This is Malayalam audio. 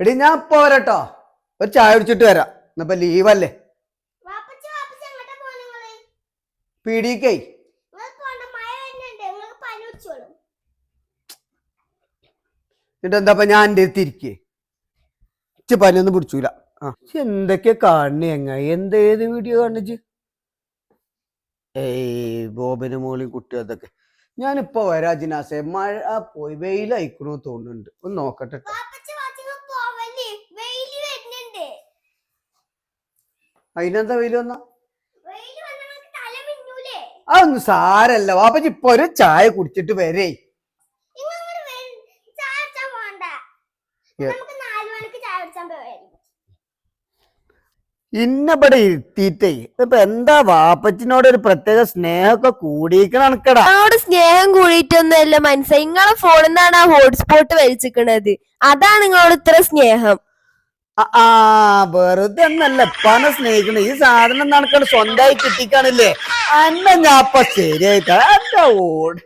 എടി ഞാൻ ഇപ്പൊ വരട്ടോ. ഒരു ചായ കുടിച്ചിട്ട് വരാം. ഇന്നിപ്പോ ലീവല്ലേ പീടിക്കേ എന്നിട്ട് എന്താ ഞാൻ എന്റെ അടുത്ത് ഇരിക്കേ? ഇച്ച് പനിയൊന്നും പിടിച്ചൂല. ആ എന്തൊക്കെ കാണണേ എങ്ങ എന്തേത് വീഡിയോ കാണിച്ച്? ഏയ് ബോബന് മോളിയും കുട്ടി അതൊക്കെ. ഞാനിപ്പോ വരാ ജിനാസെ. മഴ പോയി വെയിലയക്കണോ തോന്നുന്നുണ്ട്. ഒന്ന് നോക്കട്ടെ അതിനെന്താ വെയിൽ വന്ന? വെയിൽ വന്നാൽ നിങ്ങൾക്ക് തല മിന്നൂലേ. അതൊന്നും സാരല്ല. വാപ്പച്ചി ഇപ്പൊ ഒരു ചായ കുടിച്ചിട്ട് വരേ. ഇന്നവിടെ ഇരുത്തിയിട്ടേ. ഇപ്പൊ എന്താ വാപ്പച്ചിനോട് ഒരു പ്രത്യേക സ്നേഹമൊക്കെ കൂടിയിക്കണ കണക്കടാ. ഞങ്ങളോട് സ്നേഹം കൂടിയിട്ടൊന്നുമല്ല മനസ്സിലായി നിങ്ങളെ ഫോണിൽ നിന്നാണ് ആ ഹോട്ട്സ്പോട്ട് വലിച്ചിക്കണത്. അതാണ് നിങ്ങളോട് ഇത്ര സ്നേഹം. ആ, വെറുതെ നല്ല പന സ്നേഹിക്കണ? ഈ സാധനം നടക്കണ സ്വന്തമായി കിട്ടിക്കാണില്ലേ? അന്ന ഞാപ്പ ശരിയായിട്ടാ ഓട്.